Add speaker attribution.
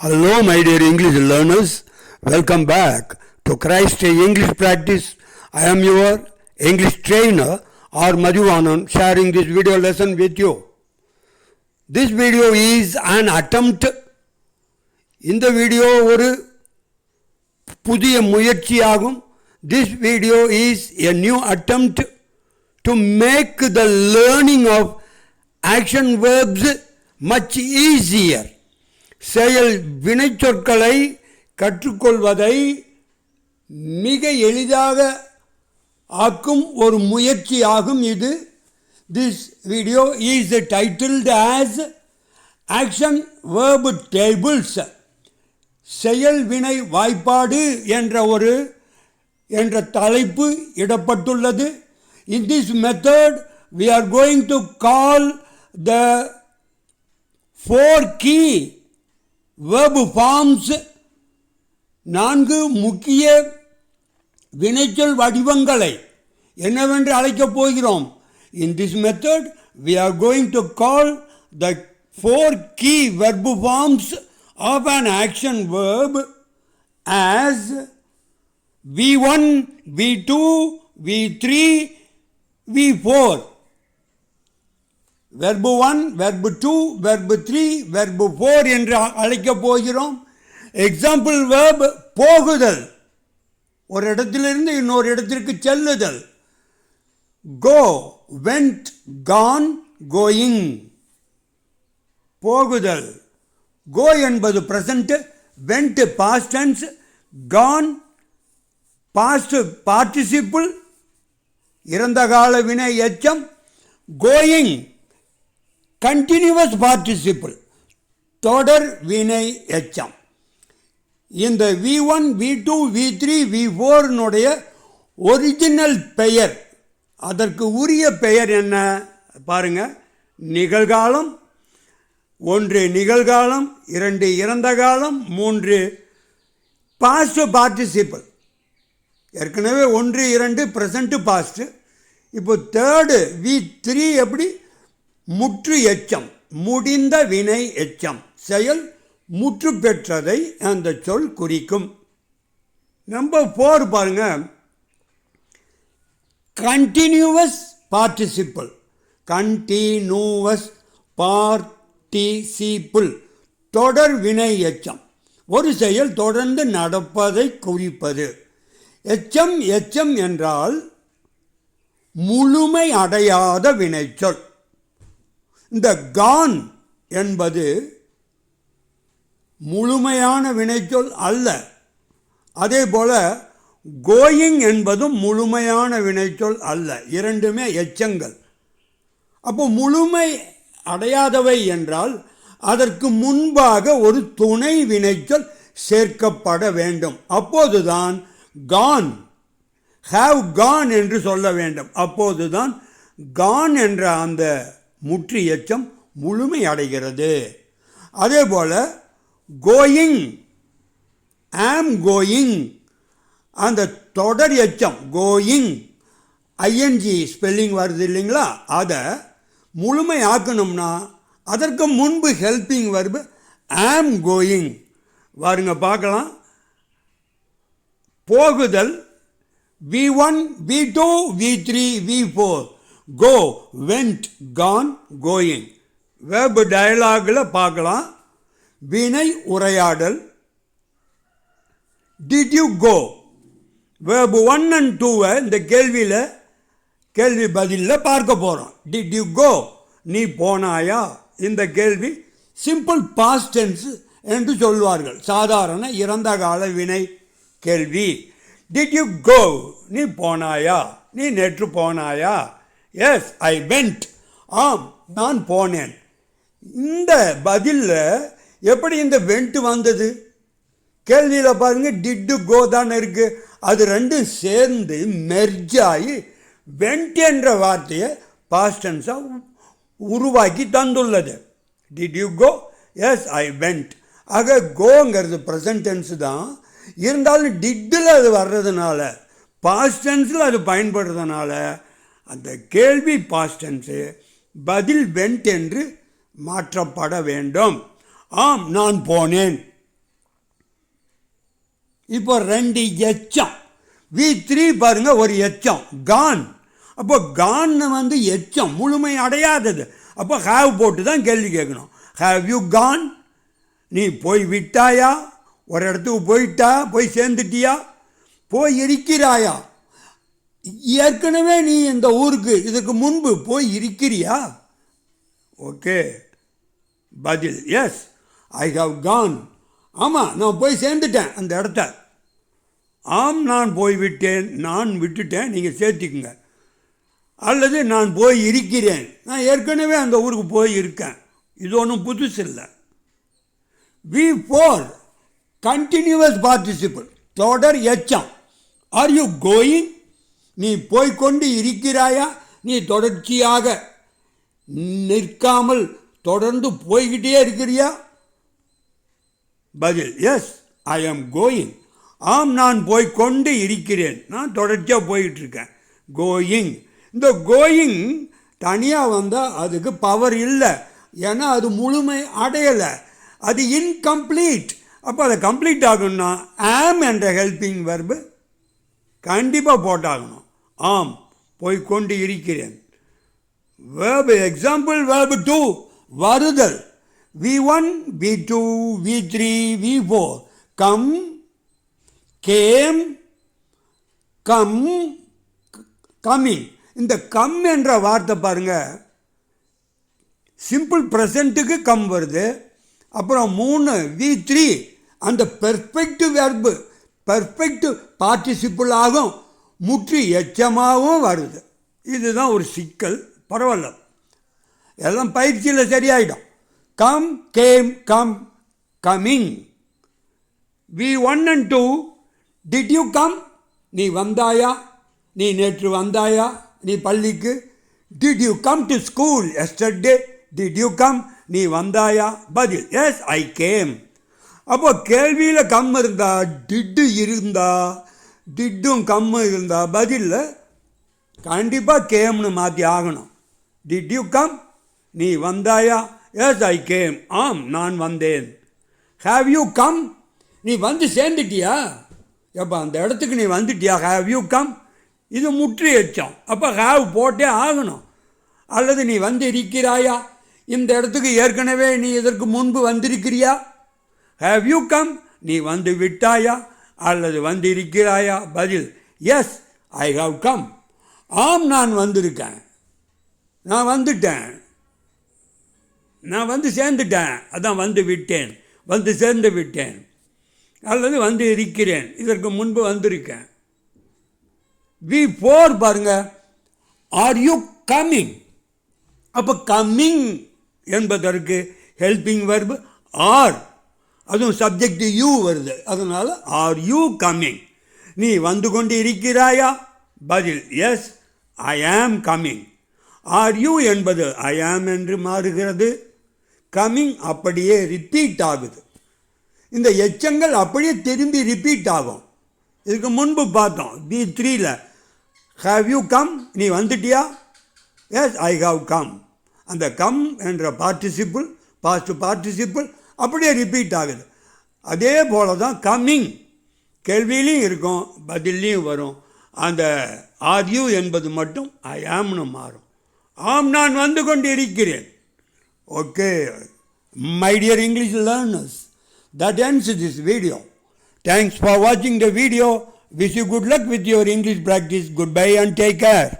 Speaker 1: Hello, my dear English learners. Welcome back to Christ English Practice. I am your English trainer or Madhuvanan sharing this video lesson with you. This video is an attempt. இந்த video ஒரு புதிய முயற்சியாகும் this video is a new attempt to make the learning of action verbs much easier செயல் வினைச்சொற்களை கற்றுக்கொள்வதை மிக எளிதாக ஆக்கும் ஒரு முயற்சியாகும் இது. This video is titled as action verb tables செயல் வினை வாய்ப்பாடு என்ற ஒரு என்ற தலைப்பு இடப்பட்டுள்ளது. In this method we are going to call the four key verb forms நான்கு முக்கிய வினைச்சொல் வடிவங்களை என்னவென்று அழைக்கப் போகிறோம் in this method we are going to call the four key verb forms of an action verb as V1, V2, V3, V4. Verb one verb two verb three verb four என்று அழைக்கப் போகிறோம். எக்ஸாம்பிள் வேர்ப் போகுதல். ஒரு இடத்திலிருந்து இன்னொரு இடத்திற்கு செல்லுதல். Go went gone going போகுதல். கோ என்பது present went past tense gone past participle இறந்த கால வினை எச்சம் கோயிங் கண்டினியூவஸ் பார்ட்டிசிபிள் தொடர் வினை எச்சம். இந்த V one V two V three V ஃபோர்னுடைய original பெயர். அதற்கு உரிய பெயர் என்ன? பாருங்க. நிகழ்காலம் ஒன்று நிகழ்காலம் இரண்டு இறந்த காலம் மூன்று பாஸ்ட் பார்ட்டிசிபிள் ஏற்கனவே ஒன்று இரண்டு ப்ரெசண்ட்டு பாஸ்ட்டு இப்போ தேர்டு வி த்ரீ எப்படி? முற்று எச்சம் முடிந்த வினை எச்சம். செயல் முற்று பெற்றதை அந்த சொல் குறிக்கும். நம்ம போர் பாருங்க. கண்டினியூவஸ் பார்ட்டிசிபிள் கண்டினியூவஸ் பார்ட்டிசிபிள் தொடர் வினை எச்சம். ஒரு செயல் தொடர்ந்து நடப்பதை குறிப்பது. எச்சம் எச்சம் என்றால் முழுமை அடையாத வினைச்சொல். இந்த கான் என்பது முழுமையான வினைச்சொல் அல்ல. அதே போல் கோயிங் என்பதும் முழுமையான வினைச்சொல் அல்ல. இரண்டுமே எச்சங்கள். அப்போ முழுமை அடையாதவை என்றால் அதற்கு முன்பாக ஒரு துணை வினைச்சொல் சேர்க்கப்பட வேண்டும். அப்போதுதான் கான் ஹாவ் கான் என்று சொல்ல வேண்டும். அப்போதுதான் கான் என்ற அந்த முற்று எச்சம் முழுமை அடைகிறது. அதே போல் கோயிங் ஆம் கோயிங் அந்த தொடர் எச்சம் கோயிங் ஐஎன்ஜி ஸ்பெல்லிங் வருது இல்லைங்களா? அதை முழுமை ஆக்கணும்னா அதற்கு முன்பு ஹெல்பிங் வருது ஆம் கோயிங் பாருங்க பார்க்கலாம். போகுதல் V one V two V three V four go went gone going web டயலாகில் பார்க்கலாம். வினை உரையாடல். Did you go verb one and டூவை இந்த கேள்வியில் கேள்வி பதிலில் பார்க்க போகிறோம் டிட் யூ கோ நீ போனாயா? இந்த கேள்வி சிம்பிள் பாஸ்ட் டென்ஸ் என்று சொல்வார்கள். சாதாரண இறந்த கால வினை கேள்வி. டிட் யூ கோ நீ போனாயா? நீ நேற்று போனாயா? எஸ் ஐ வெண்ட் ஆம் நான் போனேன். இந்த பதிலில் எப்படி இந்த வெண்ட் வந்தது? கேள்வியில் பாருங்கள் டிட்டு கோ தான் இருக்குது அது ரெண்டும் சேர்ந்து மெர்ஜ் ஆகி வெண்ட் என்ற வார்த்தையை பாஸ்டன்ஸாக உருவாக்கி தந்துள்ளது. Did you go yes I went ஆக கோங்கிறது ப்ரெசன்ட் டென்ஸ் தான். இருந்தாலும் டிட்டில் அது வர்றதுனால பாஸ்டன்ஸில் அது பயன்படுறதுனால அந்த கேள்வி பாஸ்டன்ஸு பதில் வெண்ட் என்று மாற்றப்பட வேண்டும். ஆம் நான் போனேன். இப்போ ரெண்டு எச்சம். வி த்ரீ பாருங்க ஒரு எச்சம். கான். அப்போ கான்னு வந்து எச்சம் முழுமை அடையாதது. அப்போ ஹேவ் போட்டு தான் கேள்வி கேட்கணும். ஹேவ் யூ கான் நீ போய் விட்டாயா? ஒரு இடத்துக்கு போயிட்டா? போய் சேர்ந்துட்டியா? போய் இருக்கிறாயா? ஏற்கனவே நீ இந்த ஊருக்கு இதுக்கு முன்பு போய் இருக்கிறியா? ஓகே. பதில் எஸ் ஐ ஹவ் கான் ஆமாம் நான் போய் சேர்ந்துட்டேன் அந்த இடத்த. ஆம் நான் போய் விட்டேன் நான் விட்டுட்டேன். நீங்கள் சேர்த்துக்குங்க. அல்லது நான் போய் இருக்கிறேன். நான் ஏற்கனவே அந்த ஊருக்கு போய் இருக்கேன் இது ஒன்றும் புதுசு இல்லை. வி ஃபோர் கண்டினியூவஸ் பார்ட்டிசிபிள் தொடர் எச்சம். ஆர் யூ கோயிங் நீ போய்கொண்டு இருக்கிறாயா? நீ தொடர்ச்சியாக நிற்காமல் தொடர்ந்து போய்கிட்டே இருக்கிறியா? பதில் எஸ் ஐ ஆம் கோயிங் ஆம் நான் போய்க்கொண்டு இருக்கிறேன். நான் தொடர்ச்சியாக போய்கிட்டு இருக்கேன் கோயிங் இந்த கோயிங் தனியாக வந்தால் அதுக்கு பவர் இல்லை. ஏன்னா அது முழுமை அடையலை. அது இன்கம்ப்ளீட் அப்போ அதை கம்ப்ளீட் ஆகணும்னா ஆம் என்ற ஹெல்பிங் வர்பு கண்டிப்பாக போட்டாகணும். ஆம் போய்க்கொண்டு இருக்கிறேன். வேர்பு எக்ஸாம்பிள் வேர்பு டூ வருதல். V one V two V three V four come came come coming இந்த கம் என்ற வார்த்தை பாருங்கள் சிம்பிள் ப்ரெசண்ட்டுக்கு கம் வருது. அப்புறம் மூணு வி த்ரீ அந்த பெர்ஃபெக்ட் வெர்பு பர்ஃபெக்ட் பார்ட்டிசிபிள் ஆகும். முற்றி எச்சமாகவும் வருது. இதுதான் ஒரு சிக்கல். பரவாயில்ல. எல்லாம் பயிற்சியில் சரியாயிடும். Come came come coming V one and two did you come நீ வந்தாயா? நீ நேற்று வந்தாயா? நீ பள்ளிக்கு? Did you come to school yesterday did you come நீ வந்தாயா? பதில். எஸ் ஐ கேம் அப்போ கேள்வியில் கம் இருந்தா டிட்டு இருந்தா டிட்டும் கம்மு இருந்தா பதிலில் கண்டிப்பாக கேம்னு மாற்றி ஆகணும். டிட் யூ கம் நீ வந்தாயா? எஸ் ஐ கேம் ஆம் நான் வந்தேன். ஹாவ் யூ கம் நீ வந்து சேர்ந்துட்டியா? எப்போ அந்த இடத்துக்கு நீ வந்துட்டியா? ஹாவ் யூ கம் இது முற்றி எச்சம். அப்போ ஹாவ் போட்டே ஆகணும். அல்லது நீ வந்து இருக்கிறாயா? இந்த இடத்துக்கு ஏற்கனவே நீ இதற்கு முன்பு வந்திருக்கிறியா? ஹேவ் யூ கம் நீ வந்து விட்டாயா? அல்லது வந்து இருக்கிறாயா பதில் எஸ் ஐ ஹவ் கம் ஆம் நான் வந்திருக்கேன். நான் வந்துட்டேன். நான் வந்து சேர்ந்துட்டேன். அதான் வந்து விட்டேன். வந்து சேர்ந்து விட்டேன். அல்லது வந்து இருக்கிறேன். இதற்கு முன்பு வந்திருக்கேன். வி ஃபோர் பாருங்க. ஆர் யூ கம்மிங் அப்போ கம்மிங் என்பதற்கு ஹெல்பிங் வர்பு ஆர் அதுவும் சப்ஜெக்ட் யூ வருது. அதனால் ஆர் யூ கம்மிங் நீ வந்து கொண்டு இருக்கிறாயா? பதில் எஸ் ஐ ஆம் கம்மிங் ஆர் யூ என்பது ஐ ஆம் என்று மாறுகிறது. கம்மிங் அப்படியே ரிப்பீட் ஆகுது. இந்த எச்சங்கள் அப்படியே திரும்பி ரிப்பீட் ஆகும். இதுக்கு முன்பு பார்த்தோம் பி த்ரீல ஹாவ் யூ கம் நீ வந்துட்டியா? எஸ் ஐ ஹாவ் கம் அந்த கம் என்ற பார்ட்டிசிபிள் பாஸ்ட் பார்ட்டிசிபிள் அப்படியே ரிப்பீட் ஆகுது. அதே போல தான் கம்மிங் கேள்வியிலையும் இருக்கும் பதிலையும் வரும். அந்த ஆர் யூ என்பது மட்டும் ஐ ஆம்னு மாறும். ஆம் நான் வந்து கொண்டு இருக்கிறேன் okay my dear English learners that ends this video thanks for வாட்சிங் the video wish you good luck with your English practice good bye and take care